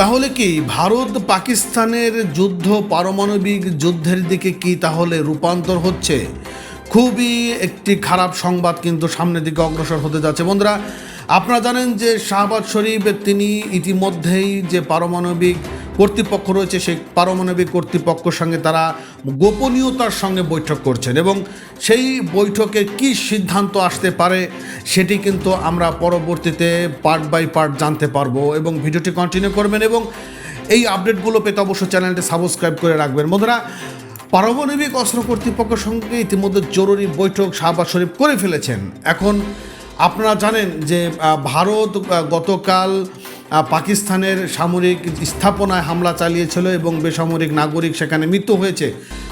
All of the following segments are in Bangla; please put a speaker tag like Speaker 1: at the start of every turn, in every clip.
Speaker 1: তাহলে কি ভারত পাকিস্তানের যুদ্ধ পারমাণবিক যুদ্ধের দিকে কি তাহলে রূপান্তর হচ্ছে? খুবই একটি খারাপ সংবাদ কিন্তু সামনের দিকে অগ্রসর হতে যাচ্ছে। বন্ধুরা, আপনারা জানেন যে শাহবাজ শরীফ, তিনি ইতিমধ্যেই যে পারমাণবিক কর্তৃপক্ষ রয়েছে, সেই পারমাণবিক কর্তৃপক্ষের সঙ্গে তারা গোপনীয়তার সঙ্গে বৈঠক করছেন এবং সেই বৈঠকে কি সিদ্ধান্ত আসতে পারে সেটি কিন্তু আমরা পরবর্তীতে পার্ট বাই পার্ট জানতে পারব এবং ভিডিওটি কন্টিনিউ করবেন এবং এই আপডেটগুলো পেতে অবশ্যই চ্যানেলটি সাবস্ক্রাইব করে রাখবেন। বন্ধুরা, পারমাণবিক অস্ত্র কর্তৃপক্ষের সঙ্গে ইতিমধ্যে জরুরি বৈঠক শাহবাজ শরীফ করে ফেলেছেন। এখন আপনারা জানেন যে ভারত গতকাল পাকিস্তানের সামরিক স্থাপনায় হামলা চালিয়েছিল এবং বেসামরিক নাগরিক সেখানে মৃত্যু হয়েছে।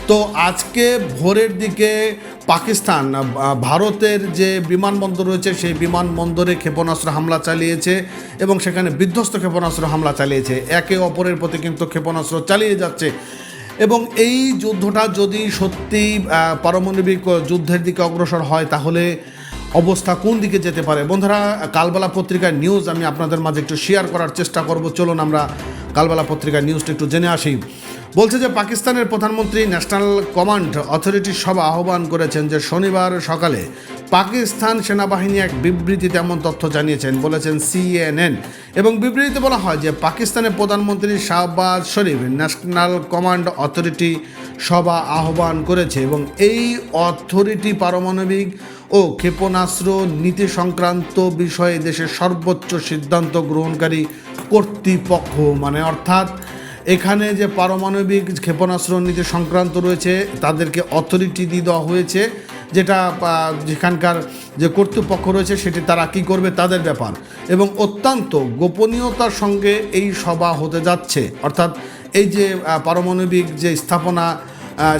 Speaker 1: তো আজকে ভোরের দিকে পাকিস্তান ভারতের যে বিমানবন্দর রয়েছে, সেই বিমানবন্দরে ক্ষেপণাস্ত্র হামলা চালিয়েছে এবং সেখানে বিধ্বস্ত ক্ষেপণাস্ত্র হামলা চালিয়েছে। একে অপরের প্রতি কিন্তু ক্ষেপণাস্ত্র চালিয়ে যাচ্ছে। এবং এই যুদ্ধটা যদি সত্যি পারমাণবিক যুদ্ধের দিকে অগ্রসর হয়, তাহলে অবস্থা কোন দিকে যেতে পারে? বন্ধুরা, কালবেলা পত্রিকার নিউজ আমি আপনাদের মাঝে একটু শেয়ার করার চেষ্টা করব। চলুন আমরা কালবেলা পত্রিকার নিউজটা একটু জেনে আসি। বলছে যে পাকিস্তানের প্রধানমন্ত্রী ন্যাশনাল কমান্ড অথরিটির সভা আহ্বান করেছেন যে শনিবার সকালে পাকিস্তান সেনাবাহিনী এক বিবৃতিতে এমন তথ্য জানিয়েছেন, বলেছেন সিএনএন। এবং বিবৃতিতে বলা হয় যে পাকিস্তানের প্রধানমন্ত্রী Shehbaz Sharif national command authority সভা আহ্বান করেছে এবং এই অথরিটি পারমাণবিক ও ক্ষেপণাস্ত্র নীতি সংক্রান্ত বিষয়ে দেশের সর্বোচ্চ সিদ্ধান্ত গ্রহণকারী কর্তৃপক্ষ মানে অর্থাৎ এখানে যে পারমাণবিক ক্ষেপণাস্ত্র নীতি সংক্রান্ত রয়েছে, তাদেরকে অথরিটি দিয়ে দেওয়া হয়েছে, যেটা যেখানকার যে কর্তৃপক্ষ রয়েছে, সেটি তারা কী করবে, তাদের ব্যাপার। এবং অত্যন্ত গোপনীয়তার সঙ্গে এই সভা হতে যাচ্ছে। অর্থাৎ এই যে পারমাণবিক যে স্থাপনা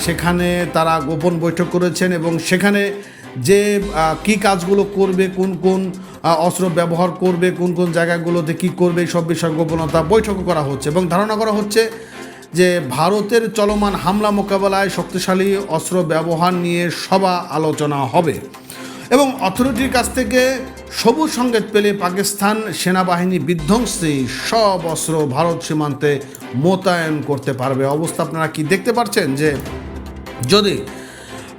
Speaker 1: সেখানে তারা গোপন বৈঠক করেছেন এবং সেখানে যে কি কাজগুলো করবে, কোন কোন অস্ত্র ব্যবহার করবে, কোন কোন জায়গাগুলোতে কী করবে সব বিষয় গোপনতা বৈঠক করা হচ্ছে এবং ধারণা করা হচ্ছে যে ভারতের চলমান হামলা মোকাবেলায় শক্তিশালী অস্ত্র ব্যবহার নিয়ে সভা আলোচনা হবে এবং অথরিটির কাছ থেকে সবুজ সংকেত পেলে পাকিস্তান সেনাবাহিনী বিধ্বংসী সব অস্ত্র ভারত সীমান্তে মোতায়েন করতে পারবে। অবস্থা আপনারা কি দেখতে পাচ্ছেন যে যদি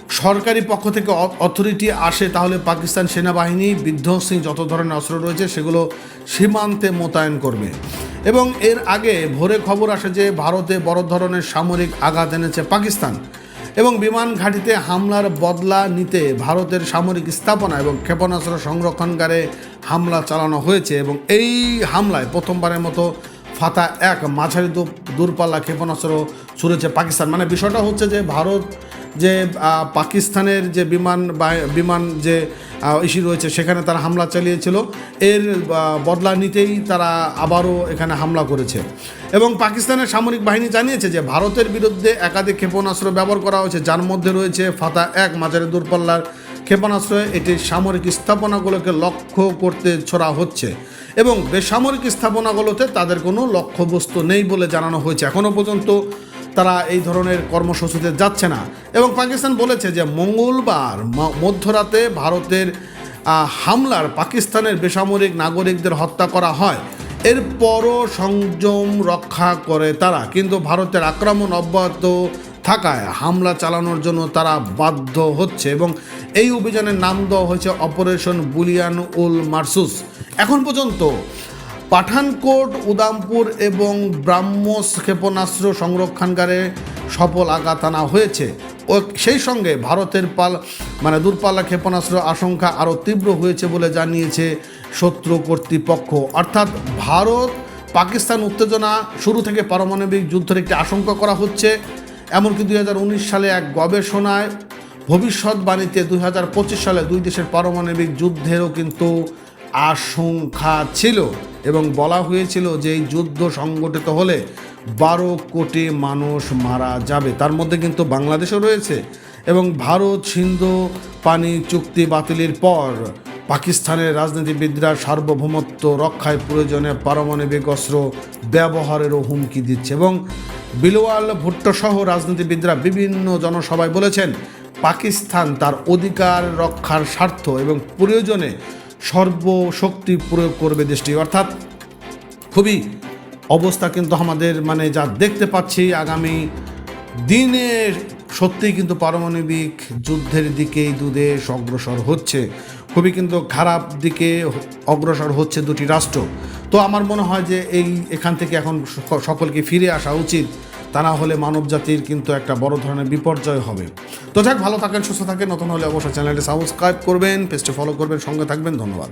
Speaker 1: সরকারি পক্ষ থেকে অথরিটি আসে, তাহলে পাকিস্তান সেনাবাহিনী বিধ্বংসী যত ধরনের অস্ত্র রয়েছে, সেগুলো সীমান্তে মোতায়েন করবে। এবং এর আগে ভোরে খবর আসে যে ভারতে বড় ধরনের সামরিক আঘাত এনেছে পাকিস্তান। এবং বিমান ঘাঁটিতে হামলার বদলা নিতে ভারতের সামরিক স্থাপনা এবং ক্ষেপণাস্ত্র সংরক্ষণকারে হামলা চালানো হয়েছে। এবং এই হামলায় প্রথমবারের মতো ফাতা এক, মাঝারি দূর- দূরপাল্লা ক্ষেপণাস্ত্র ছুড়েছে পাকিস্তান। মানে বিষয়টা হচ্ছে যে ভারত যে পাকিস্তানের যে বিমান বিমান যে ইস্যু রয়েছে, সেখানে তারা হামলা চালিয়েছিল। এর বদলা নিতেই তারা আবারও এখানে হামলা করেছে। এবং পাকিস্তানের সামরিক বাহিনী জানিয়েছে যে, ভারতের বিরুদ্ধে একাধিক ক্ষেপণাস্ত্র ব্যবহার করা হয়েছে। যার মধ্যে রয়েছে ফাতা এক, মাঝারি দূরপাল্লার ক্ষেপণাস্ত্র এটি সামরিক স্থাপনাগুলোকে লক্ষ্য করতে ছোড়া হচ্ছে এবং বেসামরিক স্থাপনাগুলোতে তাদের কোনো লক্ষ্যবস্তু নেই বলে জানানো হয়েছে। এখনও পর্যন্ত তারা এই ধরনের কর্মসূচিতে যাচ্ছে না। এবং পাকিস্তান বলেছে যে মঙ্গলবার মধ্যরাতে ভারতের হামলার পাকিস্তানের বেসামরিক নাগরিকদের হত্যা করা হয়। এরপরও সংযম রক্ষা করে তারা। কিন্তু ভারতের আক্রমণ অব্যাহত থাকায় হামলা চালানোর জন্য তারা বাধ্য হচ্ছে এবং এই অভিযানের নাম দেওয়া হয়েছে অপারেশন বুলিয়ান উল মারসুস। এখন পর্যন্ত পাঠানকোট, উদামপুর এবং ব্রাহ্মস ক্ষেপণাস্ত্র সংরক্ষণকারে সফল আঘাত আনা হয়েছে। ও সেই সঙ্গে ভারতের পাল মানে দূরপাল্লা ক্ষেপণাস্ত্র আশঙ্কা আরও তীব্র হয়েছে বলে জানিয়েছে শত্রু কর্তৃপক্ষ। অর্থাৎ ভারত পাকিস্তান উত্তেজনা শুরু থেকে পারমাণবিক যুদ্ধের একটি আশঙ্কা করা হচ্ছে। এমনকি দুই হাজার উনিশ সালে এক গবেষণায় ভবিষ্যৎবাণীতে দুই হাজার পঁচিশ সালে দুই দেশের পারমাণবিক যুদ্ধেরও কিন্তু আশঙ্কা ছিল এবং বলা হয়েছিল যে এই যুদ্ধ সংগঠিত হলে বারো কোটি মানুষ মারা যাবে। তার মধ্যে কিন্তু বাংলাদেশও রয়েছে এবং ভারত, সিন্ধু, পানি, চুক্তি বাতিলের পর পাকিস্তানের রাজনীতিবিদরা সার্বভৌমত্ব রক্ষায় প্রয়োজনে পারমাণবিক অস্ত্র ব্যবহারেরও হুমকি দিচ্ছে এবং বিলওয়াল ভুট্টো সহ রাজনীতিবিদরা বিভিন্ন জনসভায় বলেছেন, পাকিস্তান তার অধিকার রক্ষার স্বার্থ এবং প্রয়োজনে সর্বশক্তি প্রয়োগ করবে দেশটি। অর্থাৎ খুবই অবস্থা কিন্তু আমাদের মানে যা দেখতে পাচ্ছি, আগামী দিনে সত্যিই কিন্তু পারমাণবিক যুদ্ধের দিকেই দু দেশ অগ্রসর হচ্ছে। খুবই কিন্তু খারাপ দিকে অগ্রসর হচ্ছে দুটি রাষ্ট্র। তো আমার মনে হয় যে এই এখান থেকে এখন সকলকে ফিরে আসা উচিত। তা না হলে মানব জাতির কিন্তু একটা বড় ধরনের বিপর্যয় হবে। তো যাক, ভালো থাকেন, সুস্থ থাকেন। নতুন হলে অবশ্যই চ্যানেলটি সাবস্ক্রাইব করবেন, পেজটি ফলো করবেন, সঙ্গে থাকবেন। ধন্যবাদ।